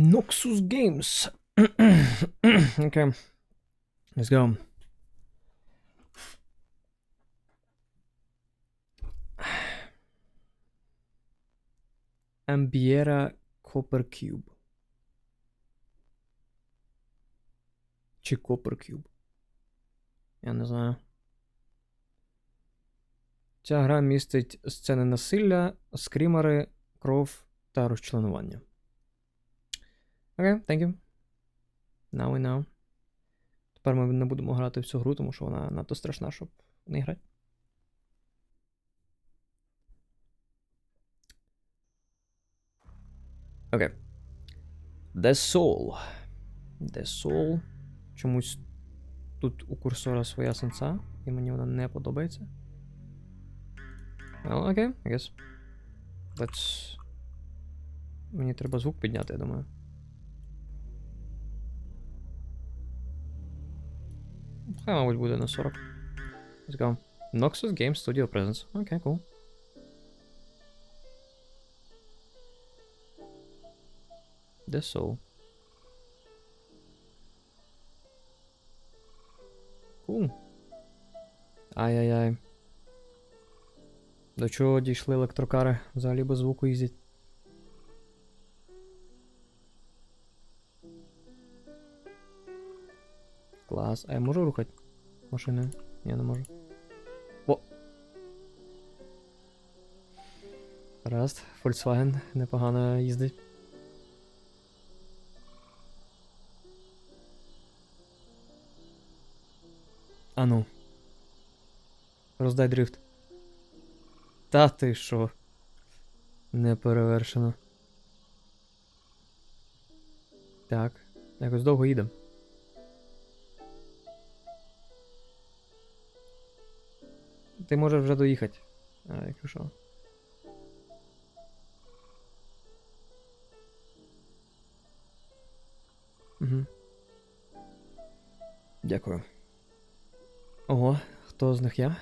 Noxus Games. okay. Let's go. Ambiera Copper Cube. Чи Copper Cube? Я не знаю. Ця гра містить сцени насилля, скрімери, кров та розчленування. Окей, thank you. Now we know. Тепер ми не будемо грати в цю гру, тому що вона надто страшна, щоб не грати. Окей. Okay. The Soul. The Soul. Чомусь тут у курсора своя сенса, і мені вона не подобається. Well, okay, I guess. Let's... Мені треба звук підняти, я думаю. Хай, мабуть, буде на 40. Let's go. Noxus Game Studio Presence. Окей, okay, cool. The Soul. Cool. Ай-яй-яй. До чого дійшли електрокари? Взагалі без звуку їздять. Клас. А я можу рухати машини? Я не можу. О! Раз, Volkswagen непогано їздить. Ану. Роздай дрифт. Та ти що? Не перевершено. Так, якось довго їдемо. Ти можеш вже доїхати. А, якщо що. Угу. Дякую. Ого, хто з них я?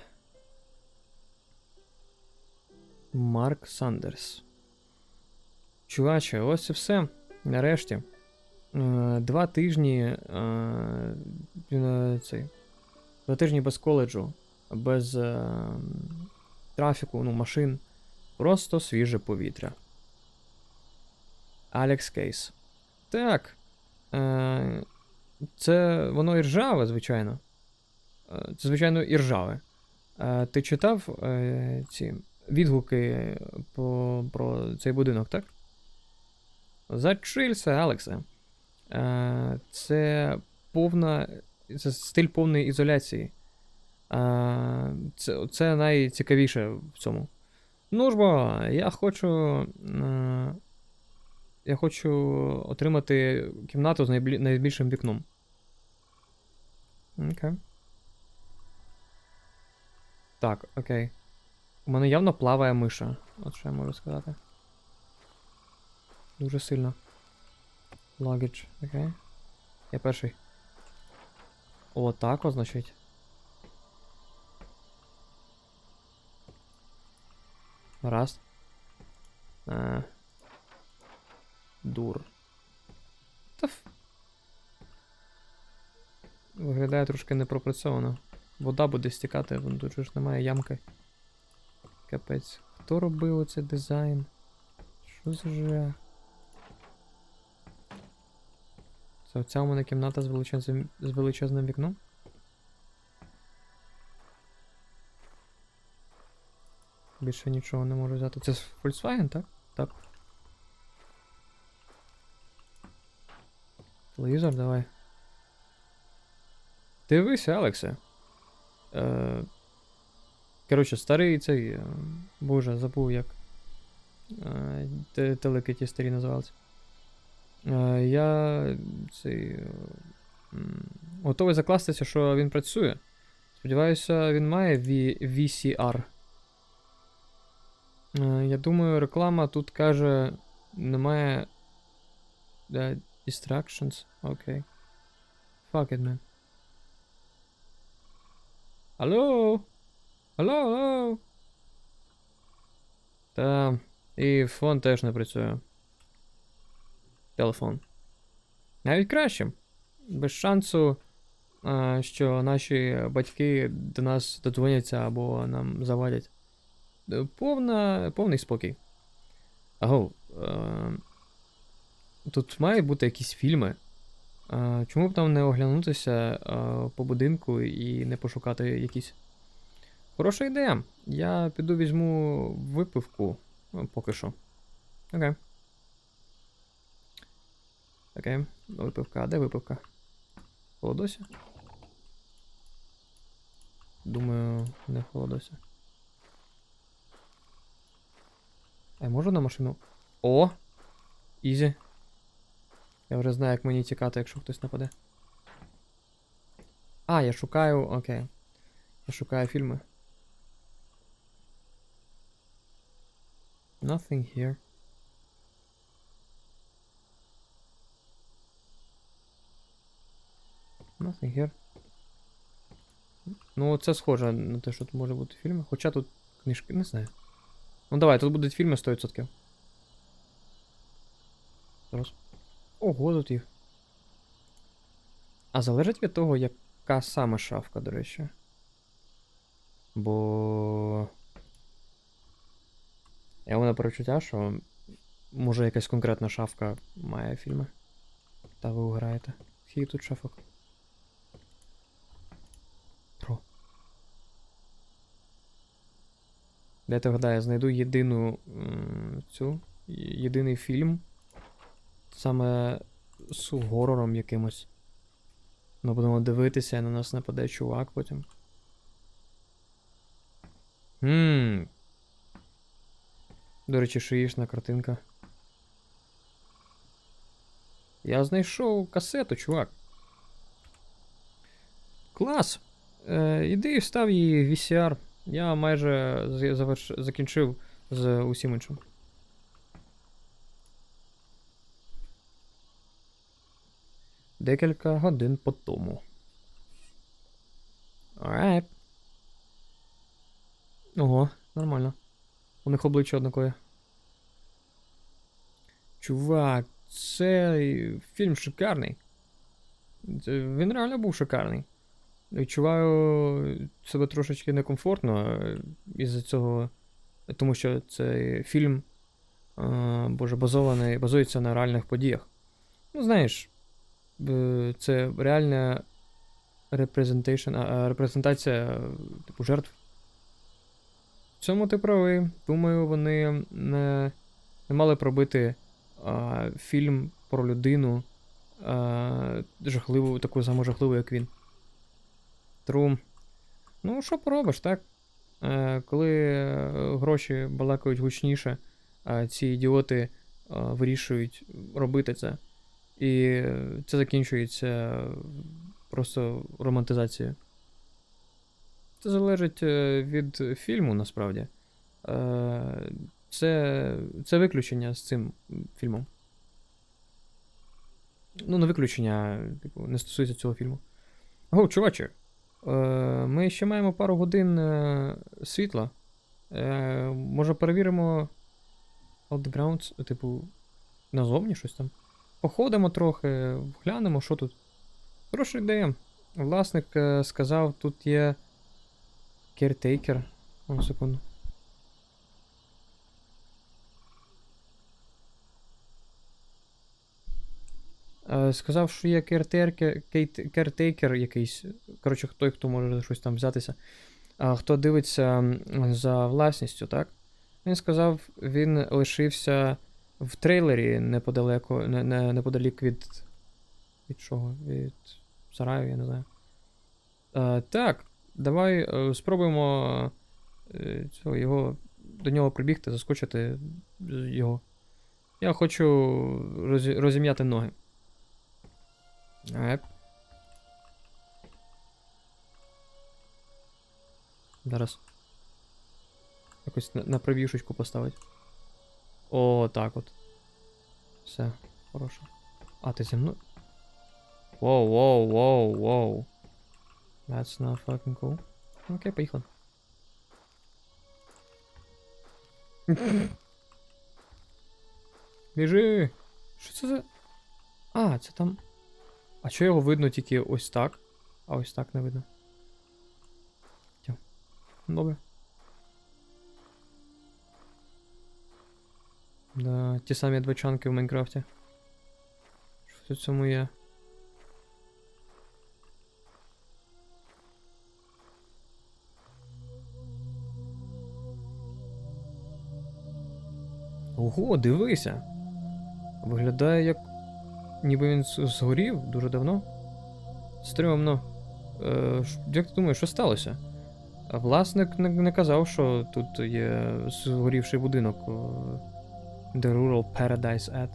Марк Сандерс. Чуваче, ось і все. Нарешті. Е, Два тижні. Е, е, цей. Два тижні без коледжу, без е, трафіку, ну, машин. Просто свіже повітря. Алекс Кейс. Так. Е, Це воно і ржаве, звичайно. Е, Це, звичайно, і ржаве. Е, Ти читав е, ці відгуки по, про цей будинок, так? Зачилься, Алексе. Е, Це повна. Це стиль повної ізоляції. Це це найцікавіше в цьому. Ну ж бо, я хочу. Я хочу отримати кімнату з найбільшим вікном. Окей. Так, окей. У мене явно плаває миша. От що я можу сказати. Дуже сильно. Luggage, окей. Я перший. О, так, значить. Раз. А. Дур. Та. Виглядає трошки непропрацьовано. Вода буде стікати, вон тут ж немає ямки. Капець. Хто робив оцей дизайн? Що за жах? Це оця у мене кімната з величезним, з величезним вікном? Більше нічого не можу взяти. Це Volkswagen, так? Так. Телевізор, давай. Дивися, Алексе. Е, Коротше, старий цей. е, Боже, забув як. е, те- Телеки ті старі називалися. Е, Я цей. е, Готовий закластися, що він працює. Сподіваюся, він має VCR. Е, Я думаю, реклама тут каже. Немає. Да, distractions. Окей. Fuck it, man. Алло? Алло, алло? Та. І фон теж не працює. Телефон. Навіть краще. Без шансу, що наші батьки до нас додзвоняться або нам завадять. Повна, повний спокій. Аго, е, тут мають бути якісь фільми. Е, чому б там не оглянутися е, по будинку і не пошукати якісь. Хороша ідея. Я піду візьму випивку е, поки що. Окей. Окей. Випивка. А де випивка? Холодосі? Думаю, не в Холодосі. А я можу на машину? О! Ізі. Я вже знаю, як мені тікати, якщо хтось нападе. А, я шукаю. Окей. Я шукаю фільми. Nothing here. Nothing here. Ну, це схоже на те, що тут може бути фільми. Хоча тут книжки, не знаю. Ну давай, тут будуть фільми 100%. Зараз. Ого, тут їх. А залежить від того, яка саме шафка, до речі. Бо. Я мене перечуття, що може якась конкретна шафка має фільми. Та ви граєте. Скільки тут шафок? Про. Дайте вгадаю, я знайду єдину цю. Єдиний фільм. Саме з горором якимось. Ми будемо дивитися, і на нас нападе чувак потім. Ммм. До речі, шиїшна картинка. Я знайшов касету, чувак. Клас! Е, іди і встав її в VCR. Я майже заверш... закінчив з усім іншим. Декілька годин по тому. Alright. Ого, нормально. У них обличчя однакові. Чувак, цей фільм шикарний. Він реально був шикарний. Відчуваю себе трошечки некомфортно е, із-за цього, тому що цей фільм е, боже, базований, базується на реальних подіях. Ну, знаєш, е, це реальна репрезентація типу жертв. В цьому ти правий. Думаю, вони не, не мали пробити а, фільм про людину а, жахливу, таку саму жахливу, як він. Тру. Ну, що поробиш, так? Е, коли е, гроші балакають гучніше, а ці ідіоти е, вирішують робити це. І це закінчується просто романтизацією. Це залежить е, від фільму, насправді. Це, це виключення з цим фільмом. Ну, не виключення, типу, не стосується цього фільму. О, чуваче. Е, Ми ще маємо пару годин е, світла. Е, Може перевіримо Outgrounds, типу, назовні щось там. Походимо трохи, глянемо, що тут. Хороша ідея. Власник сказав, тут є Caretaker. Одну секунду. Сказав, що є caretaker якийсь. Коротше, той, хто може щось там взятися. А хто дивиться за власністю, так? Він сказав, він лишився в трейлері неподалеку, не, не, неподалік від. Від чого? Від сараю, я не знаю. Е, так, давай е, спробуємо е, цього, його, до нього прибігти, заскочити його. Я хочу розім'яти ноги. Еп. Зараз. Якось на, на прев'юшечку поставити. О, так от. Все, хорошо. А, ти зі мною? Воу, воу, воу, воу. That's not fucking cool. Окей, поїхали. Біжи! Що це за. А, це там. А чого його видно тільки ось так, а ось так не видно? Тьо. Добре. Да, ті самі двочанки в Майнкрафті. Що в цьому є? Ого, дивися. Виглядає як. Ніби він згорів дуже давно. Стримно. Е, як ти думаєш, що сталося? Власник не, не казав, що тут є згорівший будинок. The Rural Paradise Ad.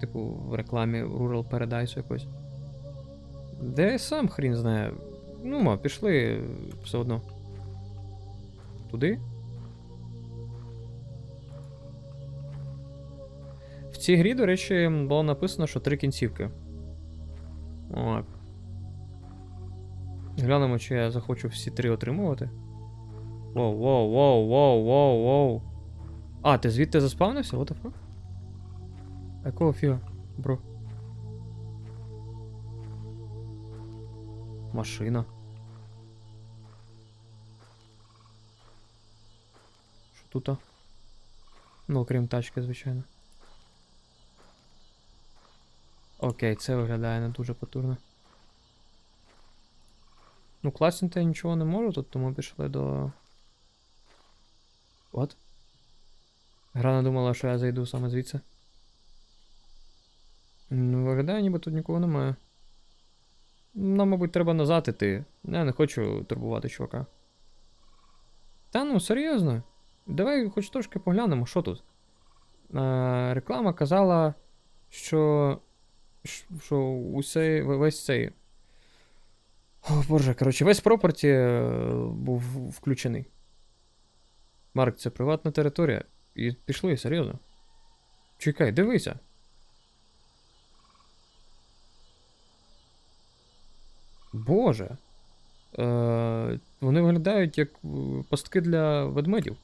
Типу, в рекламі Rural Paradise якось. Де сам хрін знає. Ну, ма, пішли все одно. Туди? Цій грі, до речі, було написано, що три кінцівки. О. Глянемо, чи я захочу всі три отримувати. Воу, воу, воу, воу, воу, воу. А, ти звідти заспавнився? What the fuck? Якого фіга, бро? Машина. Що тут? Ну, окрім тачки, звичайно. Окей, це виглядає не дуже потужно. Ну, класнути я нічого не можу тут, тому пішли до. От. Гра не думала, що я зайду саме звідси. Ну, виглядає, ніби тут нікого немає. Нам, мабуть, треба назад іти. Я не хочу турбувати чувака. Та ну, серйозно. Давай хоч трошки поглянемо, що тут. Е, реклама казала, що. Що усе, весь цей. О, боже, коротше, весь пропорті е, був включений. Марк, це приватна територія. І пішли, серйозно. Чекай, дивися. Боже. Е, вони виглядають як е, пастки для ведмедів.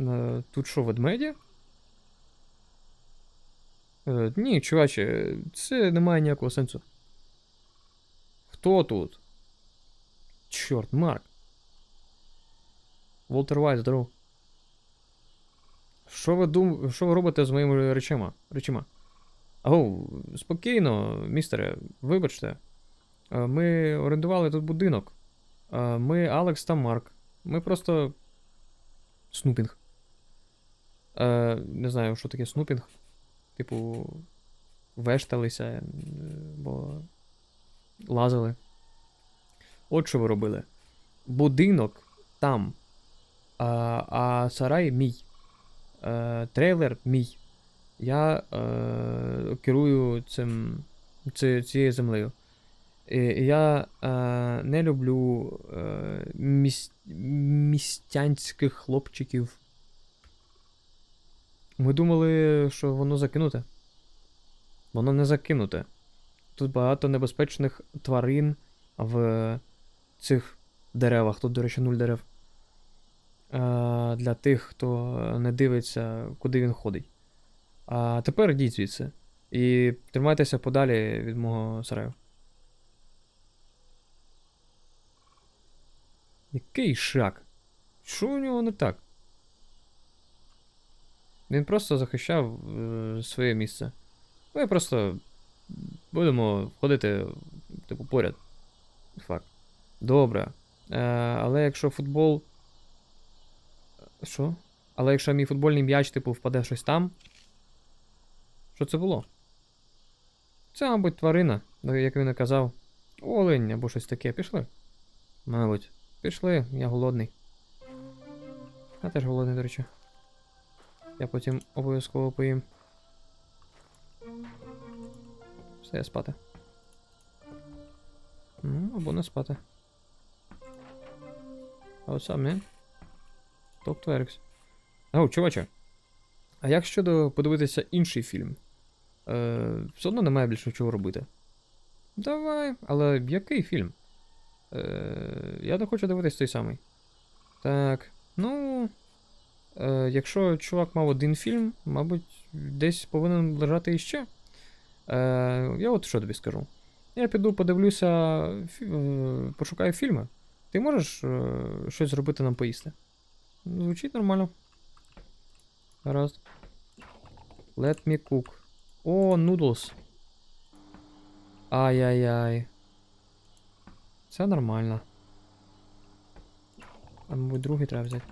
Е, тут що, ведмеді? Е, ні, чуваче, це не має ніякого сенсу. Хто тут? Чорт, Марк. Волтер Вайт, здоров. Що ви дум... Що ви робите з моїми речима? речима? Ау, спокійно, містере, вибачте. Е, Ми орендували тут будинок. Е, Ми Алекс та Марк. Ми просто. Снупінг. Не знаю, що таке снупінг. Типу. Вешталися, е, бо лазили. От що ви робили. Будинок там. А, а сарай мій. Е, трейлер мій. Я е, керую цим, ці, цією землею. І я е, не люблю е, міс, містянських хлопчиків. Ми думали, що воно закинуте. Воно не закинуте. Тут багато небезпечних тварин в цих деревах. Тут, до речі, нуль дерев. Е, для тих, хто не дивиться, куди він ходить. А тепер йдіть звідси. І тримайтеся подалі від мого сараю. Який шаг? Що у нього не так? Він просто захищав е, своє місце. Ми просто будемо ходити, типу, поряд. Факт. Добре. Е, але якщо футбол. Що? Але якщо мій футбольний м'яч, типу, впаде щось там. Що це було? Це, мабуть, тварина, ну, як він і казав. Олень або щось таке. Пішли. Мабуть. Пішли, я голодний. Я теж голодний, до речі. Я потім обов'язково поїм. Все, я спати. Ну, або не спати. Up, man? Talk to Erics. Ау, чуваче. А як щодо подивитися інший фільм? Е, все одно немає більше чого робити. Давай, але який фільм? Е, я не хочу дивитись той самий. Так, ну. Е, якщо чувак мав один фільм, мабуть, десь повинен лежати іще. Е, я от що тобі скажу. Я піду подивлюся, фі- е, пошукаю фільми. Ти можеш е, щось зробити нам поїсти? Звучить нормально. Гаразд. Let me cook. О, noodles. Ай-яй-яй. Це нормально. А, мабуть, другий треба взяти.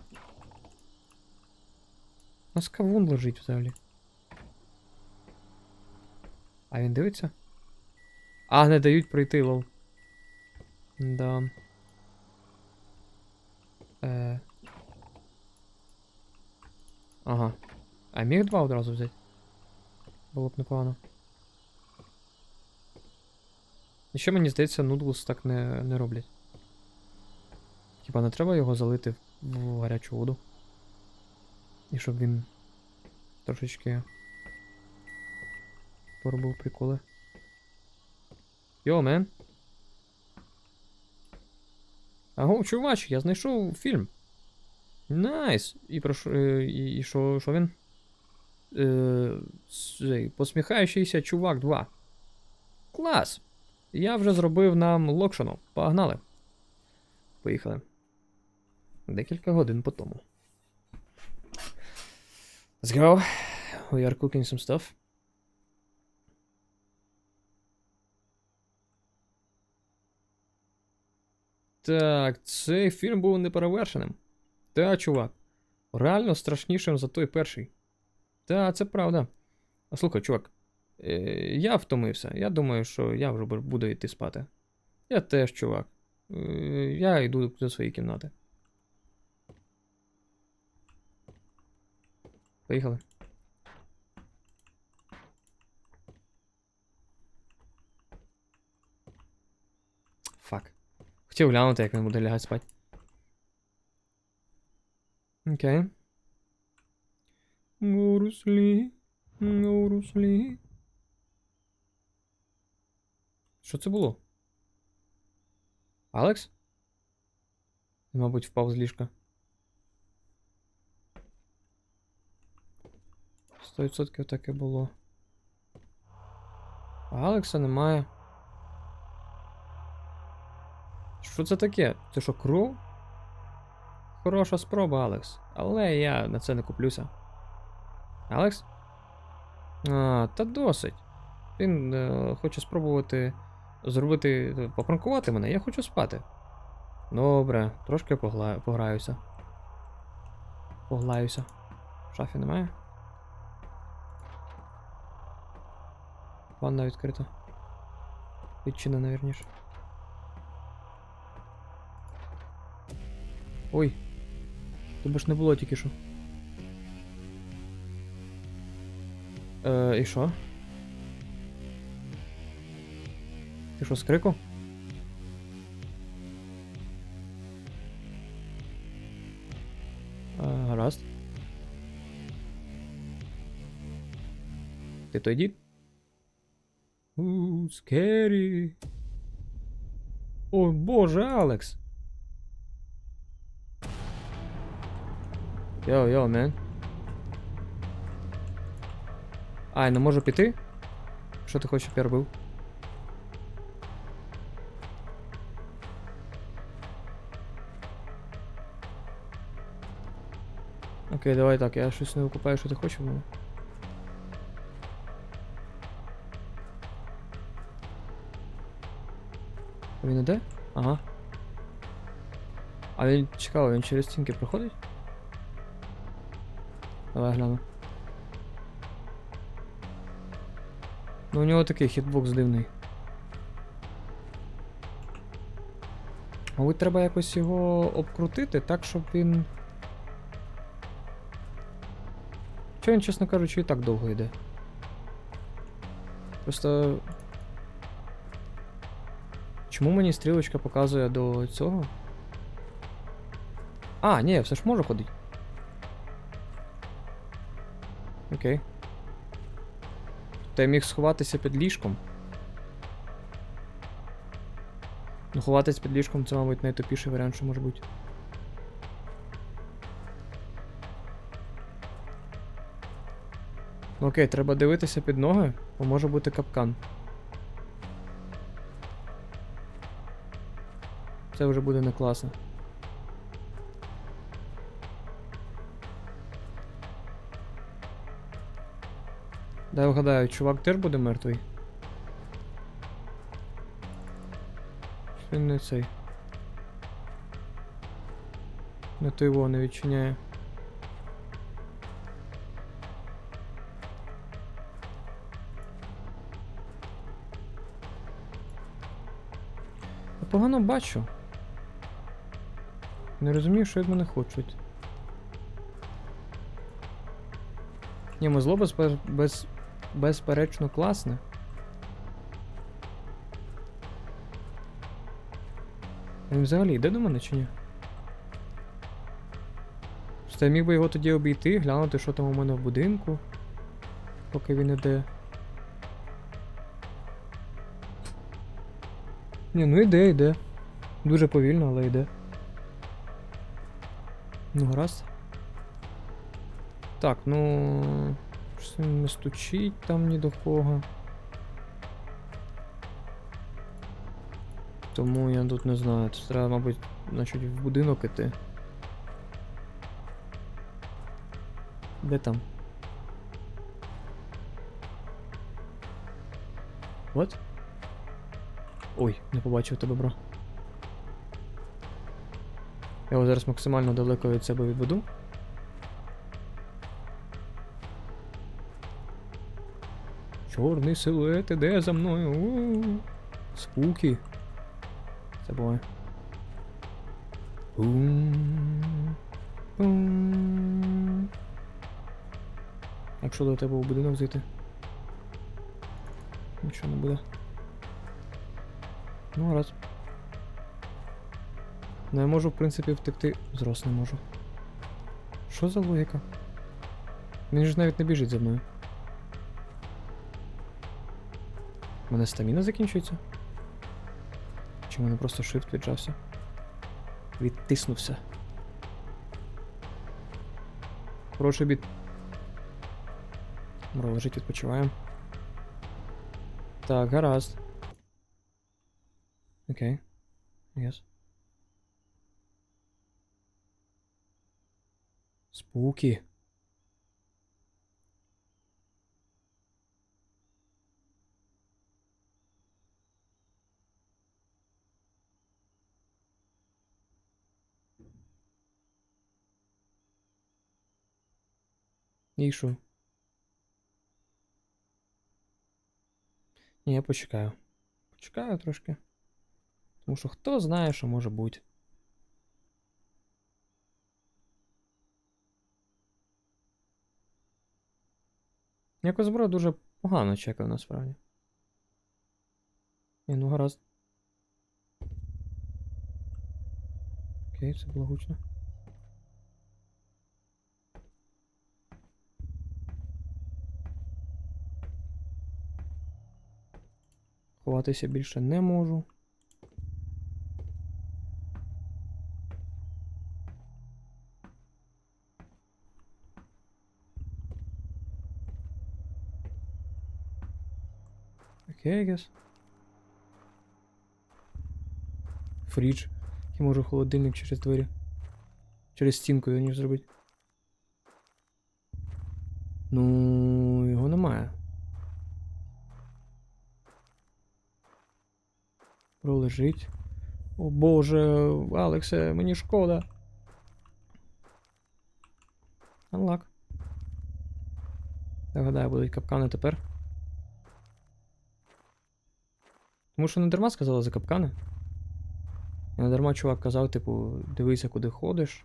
У нас кавун лежить взагалі. А він дивиться? А, не дають пройти, лол. Да. Е. Ага. А міг два одразу взяти? Було б непогано. І ще мені здається, нудлс так не, не роблять. Хіба не треба його залити в гарячу воду? І щоб він трошечки поробив приколи. Йо, мен. Аго, чувач, я знайшов фільм. Найс. І про що. е, І, і що, що він? Е, посміхаючийся чувак 2. Клас! Я вже зробив нам локшону. Погнали. Поїхали. Декілька годин по тому. Let's go. We are cooking some stuff. Так, цей фільм був неперевершеним. Та, чувак. Реально страшнішим за той перший. Та, це правда. А слухай, чувак. Е, я втомився. Я думаю, що я вже буду йти спати. Я теж, чувак. Е, я йду до своєї кімнати. Поїхали. Фак. Хотів глянути, як він буде лягати спати. Окей. To sleep. Що це було? Алекс? Мабуть, впав з ліжка. 100% так і було. Алекса немає. Що це таке? Це що, кров? Хороша спроба, Алекс. Але я на це не куплюся. Алекс? А, та досить. Він е, хоче спробувати зробити. е, попранкувати мене, я хочу спати. Добре, трошки погла... пограюся. Поглаюся. В шафі немає? Ванна відкрита. Відчинена, вірніше. Ой. Тебе ж не було тільки що. Е, і що? Ти що, з крику? Е, гаразд. Ти той дід? Скері. О, боже, Алекс. Йо, йо, мен. А, я не можу піти? Що ти хочеш, щоб я робив? Окей, давай так, я щось не викупаю, що ти хочеш від мене. Він іде? Ага. А він цікаво, він через стінки проходить? Давай гляну. Ну у нього такий хітбокс дивний. Мабуть, треба якось його обкрутити так, щоб він. Чого він, чесно кажучи, і так довго йде. Просто. Чому мені стрілочка показує до цього? А, ні, я все ж можу ходити. Окей. Тобто я міг сховатися під ліжком. Ну, ховатись під ліжком це, мабуть, найтупіший варіант, що може бути. Ну окей, треба дивитися під ноги, бо може бути капкан. Це вже буде не класно. Дай вгадаю, чувак теж буде мертвий? Він не цей. Не той його не відчиняє. Я погано бачу. Не розумію, що від мене хочуть. Ні, мозло без, без, безперечно класне. Він взагалі йде до мене чи ні? Просто я міг би його тоді обійти, глянути, що там у мене в будинку. Поки він іде. Ні, ну йде, йде. Дуже повільно, але йде. Ну, гаразд. Так, ну. Щось не стучить там ні до кого. Тому я тут не знаю. Тут треба, мабуть, значить, в будинок іти. Де там? От? Ой, не побачив тебе, бро. Я його зараз максимально далеко від себе відведу. Чорний силует іде за мною. Спуки. Це буває. Якщо до тебе в будинок зайти. Нічого не буде. Ну, раз. Ну я можу, в принципі, втекти. Зрос не можу. Що за логіка? Він ж навіть не біжить за мною. У мене стаміна закінчується? Чи в мене просто shift віджався? Відтиснувся. Хороший біт. Бро, лежить, відпочиваємо. Так, гаразд. Окей. Yes. Спуки. І що? Ні, я почекаю. Почекаю трошки. Тому що хто знає, що може бути. Якось зброя дуже погано чекає насправді. Ні, ну гаразд. Окей, це було гучно. Ховатися більше не можу. Окей, I. Фрідж. Я можу холодильник через двері. Через стінку його ніж зробити. Ну, його немає. Пролежить. О боже, Алексе, мені шкода. Unlock. Я гадаю, будуть капкани тепер. Тому що не дарма сказали за капкани. І не дарма чувак казав, типу, дивися, куди ходиш.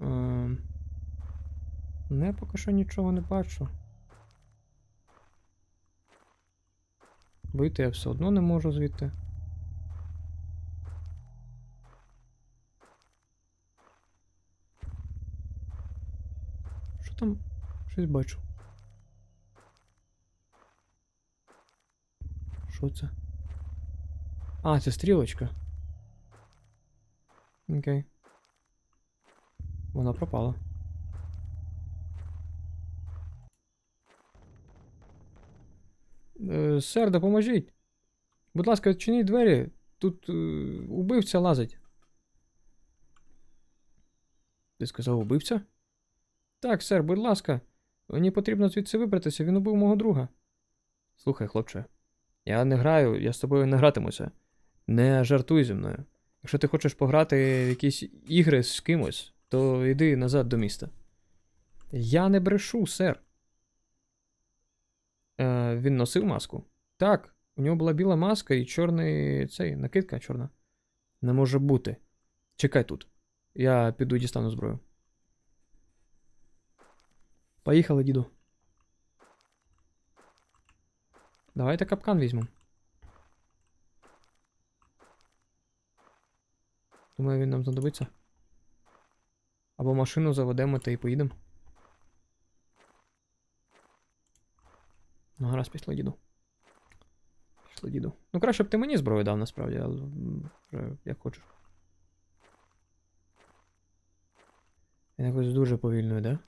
Ем... Ну, поки що нічого не бачу. Вийти я все одно не можу звідти. Що там? Щось бачу. Що це? А, це стрілочка. Окей. Вона пропала. Е, сер, допоможіть. Будь ласка, відчиніть двері. Тут е, убивця лазить. Ти сказав убивця? Так, сер, будь ласка. Мені потрібно звідси вибратися, він убив мого друга. Слухай, хлопче, я не граю, я з тобою не гратимуся. Не жартуй зі мною. Якщо ти хочеш пограти в якісь ігри з кимось, то йди назад до міста. Я не брешу, сер. Е, він носив маску? Так, у нього була біла маска і чорний цей, накидка чорна. Не може бути. Чекай тут. Я піду дістану зброю. Поїхали, діду. Давайте капкан візьмемо. Думаю, він нам знадобиться. Або машину заведемо та і поїдемо. Ну, гаразд, пішли, діду. Пішли, діду. Ну, краще б ти мені зброю дав, насправді, але як хочеш. Він якось дуже повільно йде.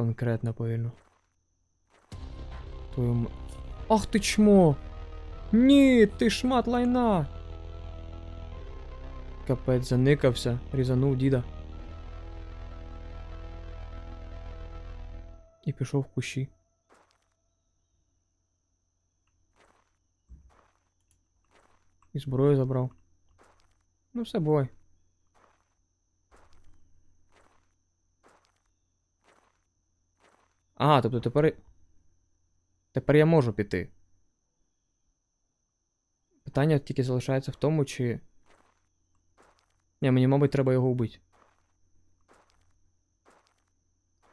Конкретно повільно. Твою м... Ах ти чмо! Ні, ти шмат лайна! Капець заникався, різанув діда. І пішов в кущі. І зброю забрав. Ну все, бувай. А, тобто тепер. Тепер я можу піти. Питання тільки залишається в тому, чи. Ні, мені, мабуть, треба його вбити.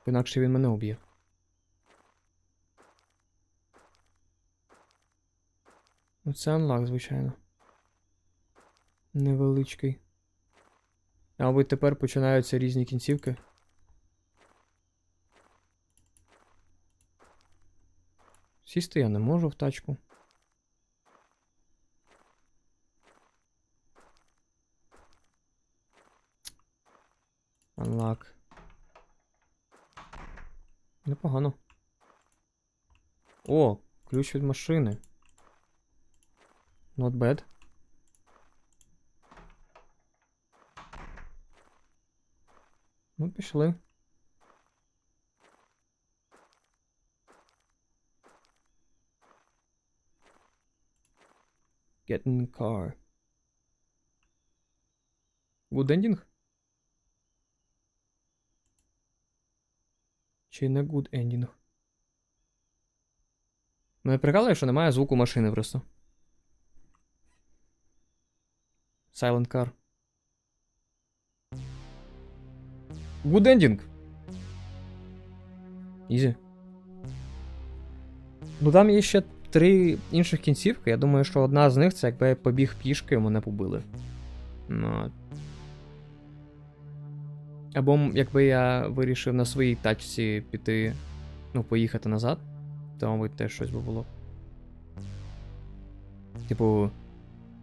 Інакше він мене уб'є. Ну, це анлак, звичайно. Невеличкий. А мабуть, тепер починаються різні кінцівки. Сісти я не можу в тачку. Unlock. Непогано. О, ключ від машини. Not bad. Ну, пішли. Get in the car. Good ending? Чи не good ending? Мене прикалує, що немає звуку машини просто. Silent car. Good ending. Ізі. Ну там є ще три інших кінцівки. Я думаю, що одна з них це якби я побіг пішки, мене побили. Ну. Або якби я вирішив на своїй тачці піти, ну, поїхати назад, то, мабуть, теж щось би було. Типу,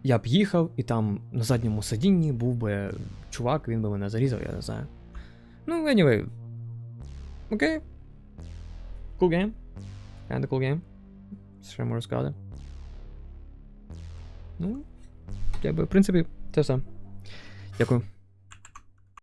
я б їхав, і там на задньому сидінні був би чувак, він би мене зарізав, я не знаю. Ну, anyway. Окей. Cool game. Kinda cool game. Що я можу сказати. Ну, якби, в принципі, це все. Дякую.